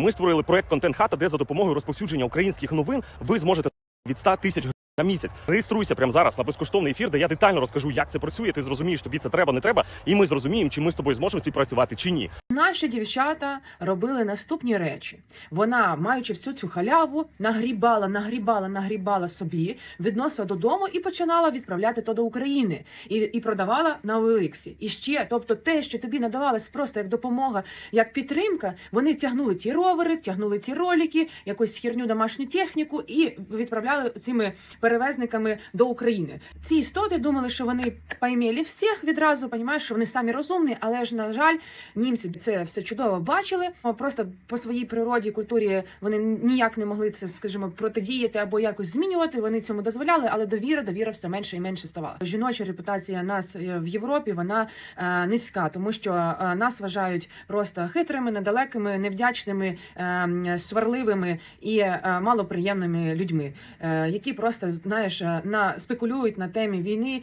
ми створили проект Контент Хата, де за допомогою розповсюдження українських новин ви зможете від 100 тисяч на місяць. Реєструйся прямо зараз на безкоштовний ефір, де я детально розкажу, як це працює. Ти зрозумієш, тобі це треба, не треба, і ми зрозуміємо, чи ми з тобою зможемо співпрацювати чи ні. Наші дівчата робили наступні речі. Вона, маючи всю цю халяву, нагрібала, нагрібала, нагрібала собі, відносила додому і починала відправляти то до України і, і продавала на Олексі. І ще, тобто, те, що тобі надавалось просто як допомога, як підтримка, вони тягнули ті ровери, тягнули ті ролики, якусь херню домашню техніку і відправляли цими перевезниками до України. Ці істоти думали, що вони поймели всіх відразу, понімаєш, що вони самі розумні, але ж на жаль, німці це все чудово бачили. Просто по своїй природі, культурі вони ніяк не могли це, скажімо, протидіяти або якось змінювати. Вони цьому дозволяли, але довіра, довіра все менше і менше ставала. Жіноча репутація нас е, в Європі вона е, низька, тому що е, нас вважають просто хитрими, недалекими, невдячними, е, сварливими і е, малоприємними людьми, е, які просто знаєш е, на спекулюють на темі війни